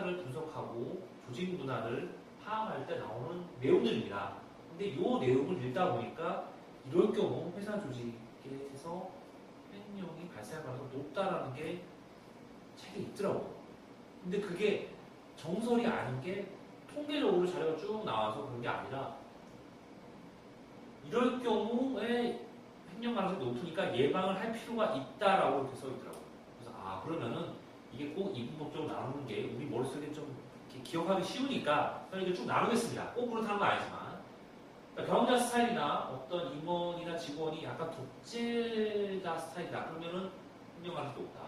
회사를 분석하고 조직 문화를 파악할 때 나오는 내용들입니다. 근데 이 내용을 읽다 보니까 이럴 경우 회사 조직에서 횡령이 발생할 가능성이 높다라는 게 책에 있더라고요. 근데 그게 정설이 아닌 게 통계적으로 자료가 쭉 나와서 그런 게 아니라 이럴 경우에 횡령 가능성이 높으니까 예방을 할 필요가 있다라고 이렇게 써 있더라고요. 그래서 아 그러면은 이게 꼭 이분법적으로 나누는 게 우리 머릿속에 좀 기억하기 쉬우니까 저는 이렇게 쭉 나누겠습니다. 꼭 그렇다는 건 아니지만 그러니까 경영자 스타일이나 어떤 임원이나 직원이 약간 독재자 스타일이다 그러면은 횡령 가능성이 높다.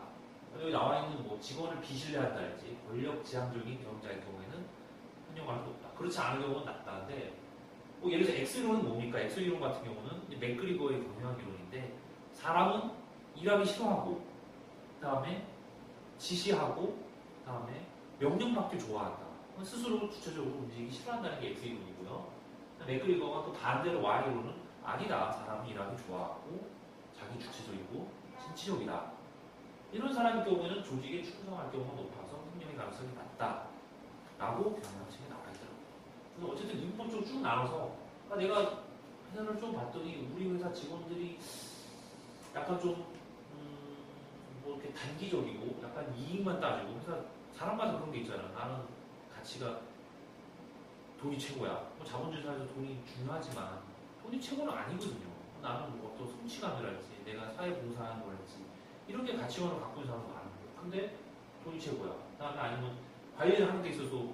여기 나와 있는 뭐 직원을 비신뢰한다든지 권력 지향적인 경영자의 경우에는 횡령 가능성이 높다. 그렇지 않은 경우는 낮다는데 뭐 예를 들어 엑스 이론은 뭡니까? 엑스 이론 같은 경우는 맥그리거의 경영 이론인데 사람은 일하기 싫어하고 그 다음에 지시하고 그다음에 명령받기 좋아한다. 스스로 주체적으로 움직이기 싫어한다는 게 X 이론이고요. 맥그리거가 또 반대로 Y 이론은 아니다. 사람은 일하기 좋아하고 자기 주체적이고 신치적이다. 이런 사람의 경우에는 조직에 충성할 경우가 높아서 횡령의 가능성이 낮다 라고 경영책에 나와 있더라고요. 그래서 어쨌든 인법적으로 쭉 나눠서 그러니까 내가 회사를 좀 봤더니 우리 회사 직원들이 약간 좀 음, 뭐 이렇게 단기적이고 약간 이익만 따지고 회사 사람마다 그런 게 있잖아. 나는 가치가 돈이 최고야. 뭐 자본주의사에서 돈이 중요하지만 돈이 최고는 아니거든요. 나는 뭐 어떤 성취감이랄지 내가 사회 봉사하는 거랄지 이런 게 가치관을 갖고 있는 사람도 많은 거예요. 근데 돈이 최고야. 그다음에 아니면 관리를 하는 데 있어서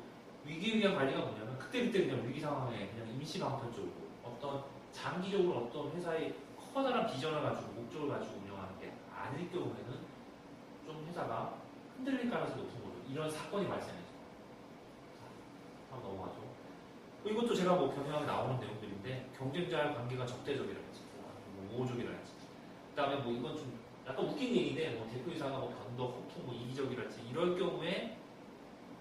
위기에 대한 관리가 뭐냐면 그때그때 그냥 위기 상황에 그냥 임시 방편적으로 어떤 장기적으로 어떤 회사의 커다란 비전을 가지고 목적을 가지고 운영하는 게 아닐 경우에는 좀 회사가 흔들릴 가능성이 높은 거죠. 이런 사건이 발생해서. 한번 넘어가죠. 이것도 제가 뭐 경영학에 나오는 내용들인데 경쟁자의 관계가 적대적이라든지 뭐 우호적이라든지 그 다음에 뭐 이건 좀 약간 웃긴 얘기인데 뭐 대표이사가 뭐 변덕, 호통, 뭐 이기적이랄지 이럴 경우에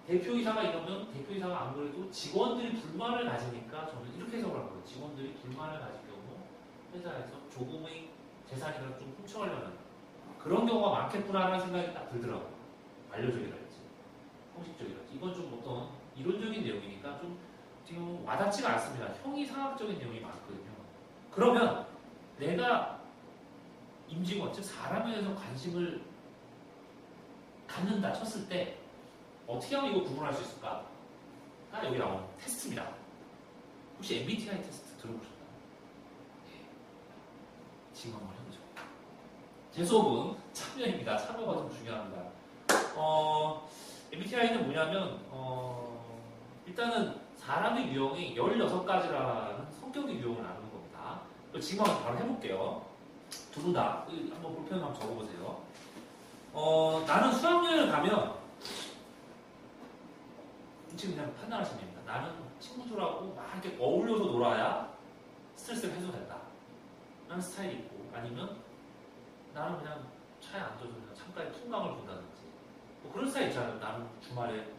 대표이사가 이러면 대표이사가 안 그래도 직원들이 불만을 가지니까 저는 이렇게 해석을 하거든요. 직원들이 불만을 가질 경우 회사에서 조금의 재산이나 좀 훔쳐가려는 그런 경우가 많겠구나라는 생각이 딱 들더라고요. 관료적이랄지 형식적이랄지 이건 좀 어떤 이론적인 내용이니까 좀 지금 와닿지가 않습니다. 형이 상학적인 내용이 많거든요. 그러면 내가 임직원, 즉 사람에 대해서 관심을 갖는다 쳤을 때 어떻게 하면 이거 구분할 수 있을까? 딱 여기 나오는 테스트입니다. 혹시 MBTI 테스트 들어보셨나요? 네. 지금 한번 해보죠. 제 수업은 참여입니다. 참여가 좀 중요합니다. 어, MBTI는 뭐냐면, 어, 일단은 사람의 유형이 16가지라는 성격의 유형을 나누는 겁니다. 지금 한번 바로 해볼게요. 두 분 다 한번 볼펜 한번 적어보세요. 어, 나는 수학여행을 가면 지금 그냥 판단하시면 됩니다. 나는 친구들하고 막 이렇게 어울려서 놀아야 스트레스가 해소된다. 라는 스타일이 있고 아니면 나는 그냥 차에 앉아서 창가에 풍광을 본다든지 뭐 그런 스타일 있잖아요. 나는 주말에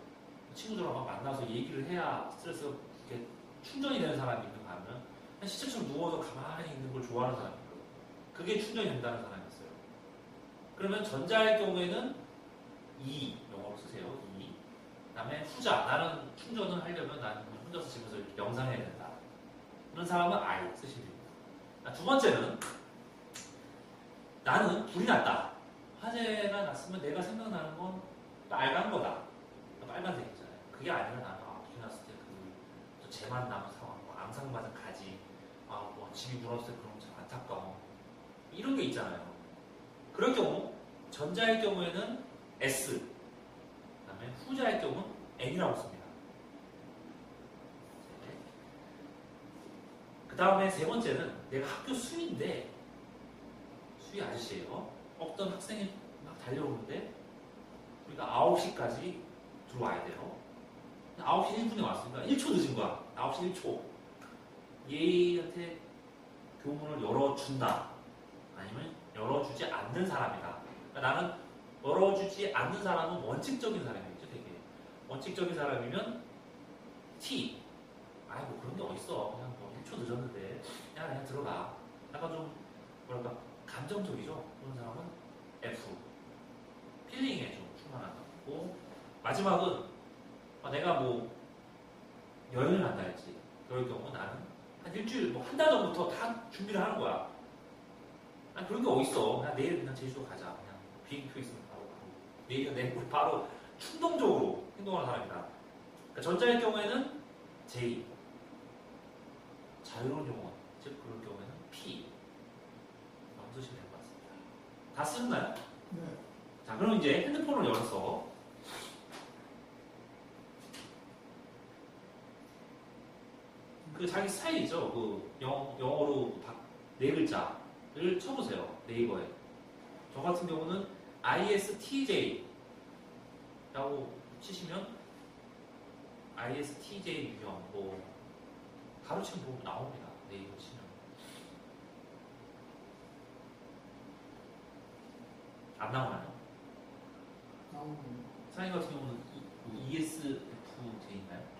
친구들하고 만나서 얘기를 해야 스트레스가 이렇게 충전이 되는 사람이 하면 그냥 시체처럼 누워서 가만히 있는 걸 좋아하는 사람이 있고 그게 충전이 된다는 사람이 있어요. 그러면 전자의 경우에는 이 영어로 쓰세요. 이 그다음에 후자 나는 충전을 하려면 나는 혼자서 집에서 이렇게 명상해야 된다. 그런 사람은 I 쓰시면 됩니다. 자, 두 번째는 나는 불이 났다. 화재가 났으면 내가 생각나는 건 빨간 거다. 빨간색 있잖아요. 그게 아니라 나는 아, 불이 났을 때 그 재만 남은 상황, 뭐 앙상 맞은 가지, 아, 뭐 집이 불었을 때 그런 참 안타까워. 이런 게 있잖아요. 그럴 경우 전자의 경우에는 S, 그다음에 후자의 경우는 N이라고 씁니다. 그 다음에 세 번째는 내가 학교 수위인데 수위 아저씨예요. 어떤 학생이 막 달려오는데 우리가 9시까지 들어와야 돼요. 9시 1분에 왔으니까 1초 늦은 거야. 9시 1초. 얘한테 교문을 열어준다. 아니면 열어주지 않는 사람이다. 그러니까 나는 열어주지 않는 사람은 원칙적인 사람이겠죠, 되게. 원칙적인 사람이면 T. 아이, 뭐 그런 게 어딨어. 그냥 뭐 1초 늦었는데. 야, 그냥 들어가. 약간 좀, 뭐랄까, 감정적이죠? 그런 사람은 F. 필링에 좀 충만하다고. 마지막은 아, 내가 뭐 여행을 간다 했지. 그럴 경우 나는 한 일주일, 뭐 한 달 전부터 다 준비를 하는 거야. 아 그런 게 어딨어. 그냥 내일 그냥 제주도 가자. 그냥 비행기 표 있으면 바로 가고. 내일 내일 바로 충동적으로 행동하는 사람이다. 그러니까 전자의 경우에는 J. 자유로운 영혼, 즉 그럴 경우에는 P. 쓰시면 될 것 같습니다. 다 쓰나요? 네. 자, 그럼 이제 핸드폰을 열어서 그 자기 스타일이죠. 그 영, 영어로 다네 글자를 쳐보세요. 네이버에. 저 같은 경우는 ISTJ라고 치시면 ISTJ 유형 뭐 가로치면 보면 나옵니다. 네이버 치면. 안 나오나요? 나오는 사인 같은 경우는 E ESFJ인가?